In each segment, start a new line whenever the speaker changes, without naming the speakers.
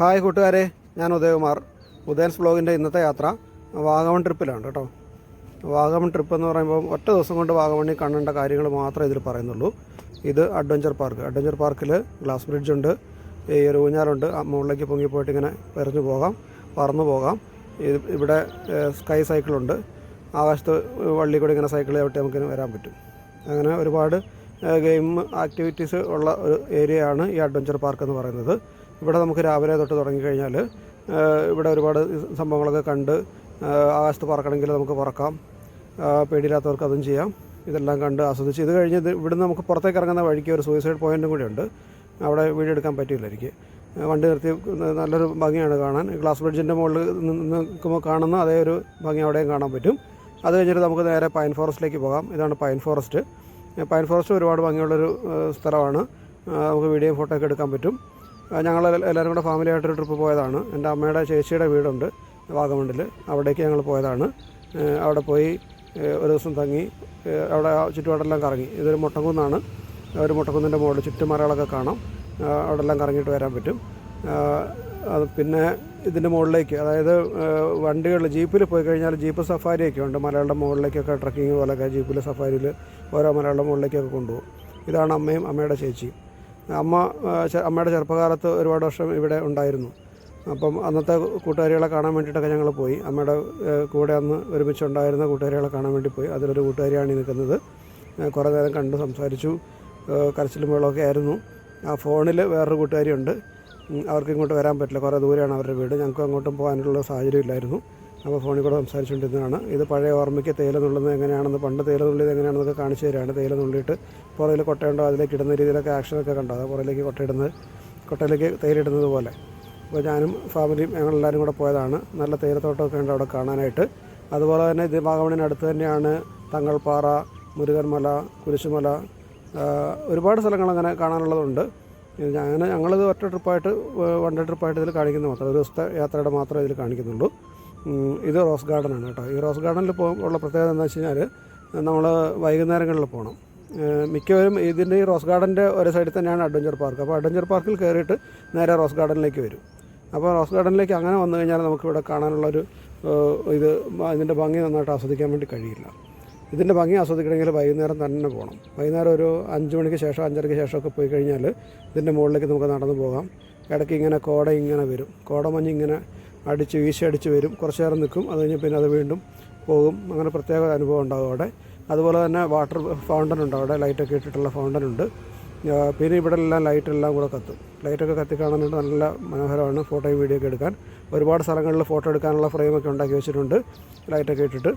Hi കൂട്ടുകാരെ ഞാൻ ഉദയകുമാർ. ഉദയൻസ് ബ്ലോഗിന്റെ ഇന്നത്തെ യാത്ര വാഗമൺ ട്രിപ്പിലാണ് കേട്ടോ. വാഗമൺ ട്രിപ്പ് എന്ന് പറയുമ്പോൾ ഒറ്റ ദിവസം കൊണ്ട് വാഗമണിൽ കാണേണ്ട കാര്യങ്ങൾ മാത്രമേ ഇതിൽ പറയുന്നുള്ളൂ. ഇത് അഡ്വഞ്ചർ പാർക്ക്. അഡ്വഞ്ചർ പാർക്കിൽ ഗ്ലാസ് ബ്രിഡ്ജ് ഉണ്ട് ഈ ഒരു ഊഞ്ഞാലുണ്ട്. മുകളിലേക്ക് പൊങ്ങി പോയിട്ട് ഇങ്ങനെ എറിഞ്ഞു പോകാം പറന്നു പോകാം. ഇത് ഇവിടെ സ്കൈ സൈക്കിളുണ്ട് ആകാശത്ത് വള്ളി കൂടി ഇങ്ങനെ സൈക്കിൾ ചവിട്ടി നമുക്ക് വരാൻ പറ്റും. അങ്ങനെ ഒരുപാട് ഗെയിം ആക്ടിവിറ്റീസ് ഉള്ള ഒരു ഏരിയയാണ് ഈ അഡ്വഞ്ചർ പാർക്ക് എന്ന് പറയുന്നത്. ഇവിടെ നമുക്ക് രാവിലെ തൊട്ട് തുടങ്ങിക്കഴിഞ്ഞാൽ ഇവിടെ ഒരുപാട് സംഭവങ്ങളൊക്കെ കണ്ട് ആകാശത്ത് പറക്കണമെങ്കിൽ നമുക്ക് പറക്കാം. പേടിയില്ലാത്തവർക്ക് അതും ചെയ്യാം. ഇതെല്ലാം കണ്ട് ആസ്വദിച്ച് ഇത് കഴിഞ്ഞ് ഇവിടുന്ന് നമുക്ക് പുറത്തേക്ക് ഇറങ്ങുന്ന വഴിക്ക് ഒരു സൂയിസൈഡ് പോയിന്റും കൂടി ഉണ്ട്. അവിടെ വീഡിയോ എടുക്കാൻ പറ്റില്ല എനിക്ക്. വണ്ടി നിർത്തി നല്ലൊരു ഭംഗിയാണ് കാണാൻ. ഗ്ലാസ് ബ്രിഡ്ജിന്റെ മുകളിൽ നിൽക്കുമ്പോൾ കാണുന്ന അതേ ഒരു ഭംഗി അവിടെയും കാണാൻ പറ്റും. അത് കഴിഞ്ഞിട്ട് നമുക്ക് നേരെ പൈൻ ഫോറസ്റ്റിലേക്ക് പോകാം. ഇതാണ് പൈൻ ഫോറസ്റ്റ് പൈൻ ഫോറസ്റ്റ് ഒരുപാട് ഭംഗിയുള്ളൊരു സ്ഥലമാണ്. നമുക്ക് വീഡിയോ ഫോട്ടോ ഒക്കെ എടുക്കാൻ പറ്റും. ഞങ്ങൾ എല്ലാവരും കൂടെ ഫാമിലിയായിട്ടൊരു ട്രിപ്പ് പോയതാണ്. എന്റെ അമ്മയുടെ ചേച്ചിയുടെ വീടുണ്ട് വാഗമണ്ണിൽ അവിടേക്ക് ഞങ്ങൾ പോയതാണ്. അവിടെ പോയി ഒരു ദിവസം തങ്ങി അവിടെ ചുറ്റുപാടെല്ലാം കറങ്ങി. ഇതൊരു മുട്ടക്കുന്നാണ്. ഒരു മുട്ടക്കുന്നിന്റെ മുകളിൽ ചുറ്റുമരകളൊക്കെ കാണാം. അവിടെ എല്ലാം കറങ്ങിയിട്ട് വരാൻ പറ്റും. അത് പിന്നെ ഇതിന്റെ മുകളിലേക്ക് അതായത് വണ്ടികൾ ജീപ്പിൽ പോയി കഴിഞ്ഞാൽ ജീപ്പ് സഫാരിയൊക്കെ ഉണ്ട്. മലകളുടെ മുകളിലേക്കൊക്കെ ട്രക്കിങ് പോലെയൊക്കെ ജീപ്പിൽ സഫാരിയിൽ ഓരോ മലകളുടെ മുകളിലേക്കൊക്കെ കൊണ്ടുപോകും. ഇതാണ് അമ്മയും അമ്മയുടെ ചേച്ചിയും. അമ്മ അമ്മയുടെ ചെറുപ്പകാലത്ത് ഒരുപാട് വർഷം ഇവിടെ ഉണ്ടായിരുന്നു. അപ്പം അന്നത്തെ കൂട്ടുകാരികളെ കാണാൻ വേണ്ടിയിട്ടൊക്കെ ഞങ്ങൾ പോയി. അമ്മയുടെ കൂടെ അന്ന് ഒരുമിച്ച് ഉണ്ടായിരുന്ന കൂട്ടുകാരികളെ കാണാൻ വേണ്ടി പോയി. അതിലൊരു കൂട്ടുകാരിയാണ് നിൽക്കുന്നത്. കുറേ നേരം കണ്ട് സംസാരിച്ചു. കരച്ചിലും വെള്ളമൊക്കെ ആയിരുന്നു. ആ ഫോണിൽ വേറൊരു കൂട്ടുകാരിയുണ്ട്. അവർക്ക് ഇങ്ങോട്ട് വരാൻ പറ്റില്ല. കുറേ ദൂരെയാണ് അവരുടെ വീട്. ഞങ്ങൾക്ക് അങ്ങോട്ടും പോകാനുള്ള സാഹചര്യം ഇല്ലായിരുന്നു. അപ്പോൾ ഫോണിൽ കൂടെ സംസാരിച്ചുകൊണ്ടിരുന്നതാണ്. ഇത് പഴയ ഓർമ്മയ്ക്ക് തേയില നുള്ളുന്നത് എങ്ങനെയാണെന്ന് പണ്ട് തേയില നുള്ളിയത് എങ്ങനെയാണെന്നൊക്കെ കാണിച്ചു തരാണ് തേയില നുള്ളിയിട്ട് പുറകിൽ കൊട്ടയുണ്ടോ അതിലേക്ക് ഇടുന്ന രീതിയിലൊക്കെ ആക്ഷനൊക്കെ കണ്ടോ? അത് പുറകിലേക്ക് കൊട്ടയിടുന്നത് കൊട്ടയിലേക്ക് തേയിലിടുന്നത് പോലെ. അപ്പോൾ ഞാനും ഫാമിലിയും ഞങ്ങളെല്ലാവരും കൂടെ പോയതാണ്. നല്ല തേയിലത്തോട്ടമൊക്കെ ഉണ്ട് അവിടെ കാണാനായിട്ട്. അതുപോലെ തന്നെ ഇത് വാഗമണിന് അടുത്ത് തന്നെയാണ് തങ്ങൾപ്പാറ മുരുകൻമല കുരിശുമല ഒരുപാട് സ്ഥലങ്ങൾ അങ്ങനെ കാണാനുള്ളതുണ്ട്. അങ്ങനെ ഞങ്ങളിത് ഒറ്റ ട്രിപ്പായിട്ട് വൺ ഡേ ട്രിപ്പായിട്ട് ഇതിൽ കാണിക്കുന്നത് മാത്രം. ഒരു ദിവസത്തെ യാത്രയുടെ മാത്രമേ ഇതിൽ കാണിക്കുന്നുള്ളൂ. ഇത് റോസ് ഗാർഡനാണ് കേട്ടോ. ഈ റോസ് ഗാർഡനിൽ ഉള്ള പ്രത്യേകത എന്താ വെച്ച് കഴിഞ്ഞാൽ നമ്മൾ വൈകുന്നേരങ്ങളിൽ പോകണം മിക്കവരും ഇതിന്റെ ഈ റോസ് ഗാർഡന്റെ ഒരു സൈഡിൽ തന്നെയാണ് അഡ്വഞ്ചർ പാർക്ക്. അപ്പോൾ അഡ്വഞ്ചർ പാർക്കിൽ കയറിയിട്ട് നേരെ റോസ് ഗാർഡനിലേക്ക് വരും. അപ്പോൾ റോസ് ഗാർഡനിലേക്ക് അങ്ങനെ വന്നു കഴിഞ്ഞാൽ നമുക്കിവിടെ കാണാനുള്ളൊരു ഇത് ഇതിന്റെ ഭംഗി നന്നായിട്ട് ആസ്വദിക്കാൻ വേണ്ടി കഴിയില്ല. ഇതിന്റെ ഭംഗി ആസ്വദിക്കണമെങ്കിൽ വൈകുന്നേരം തന്നെ പോകണം വൈകുന്നേരം ഒരു അഞ്ച് മണിക്ക് ശേഷം അഞ്ചരയ്ക്ക് ശേഷമൊക്കെ പോയി കഴിഞ്ഞാൽ ഇതിന്റെ മുകളിലേക്ക് നമുക്ക് നടന്നു പോകാം. ഇടയ്ക്ക് ഇങ്ങനെ കോട ഇങ്ങനെ വരും. കോടമഞ്ഞ് ഇങ്ങനെ അടിച്ച് വീശി അടിച്ച് വരും. കുറച്ച് നേരം നിൽക്കും. അത് കഴിഞ്ഞ് പിന്നെ അത് വീണ്ടും പോകും. അങ്ങനെ പ്രത്യേക അനുഭവം ഉണ്ടാകും അവിടെ. അതുപോലെ തന്നെ വാട്ടർ ഫൗണ്ടൻ ഉണ്ട് അവിടെ. ലൈറ്റൊക്കെ ഇട്ടിട്ടുള്ള ഫൗണ്ടൻ ഉണ്ട്. പിന്നെ ഇവിടെ എല്ലാം ലൈറ്റെല്ലാം കൂടെ കത്തും. ലൈറ്റൊക്കെ കത്തി കാണാനായിട്ട് നല്ല മനോഹരമാണ് ഫോട്ടോയും വീഡിയോ ഒക്കെ എടുക്കാൻ. ഒരുപാട് സ്ഥലങ്ങളിൽ ഫോട്ടോ എടുക്കാനുള്ള ഫ്രെയിമൊക്കെ ഉണ്ടാക്കി വെച്ചിട്ടുണ്ട്. ലൈറ്റൊക്കെ ഇട്ടിട്ട്.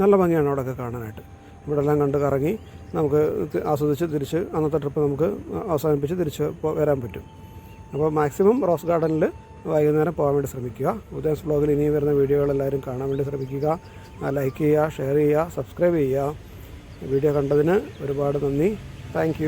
നല്ല ഭംഗിയാണ് അവിടെയൊക്കെ കാണാനായിട്ട്. ഇവിടെ എല്ലാം കണ്ട് കറങ്ങി നമുക്ക് ആസ്വദിച്ച് തിരിച്ച് അന്നത്തെ ട്രിപ്പ് നമുക്ക് അവസാനിപ്പിച്ച് തിരിച്ച് വരാൻ പറ്റും. അപ്പോൾ മാക്സിമം റോസ് ഗാർഡനിൽ വൈകുന്നേരം പോകാൻ വേണ്ടി ശ്രമിക്കുക. ഉദയസ് ബ്ലോഗിൽ ഇനി വരുന്ന വീഡിയോകൾ എല്ലാവരും കാണാൻ വേണ്ടി ശ്രമിക്കുക. ലൈക്ക് ചെയ്യുക ഷെയർ ചെയ്യുക സബ്സ്ക്രൈബ് ചെയ്യുക. വീഡിയോ കണ്ടതിന് ഒരുപാട് നന്ദി. താങ്ക്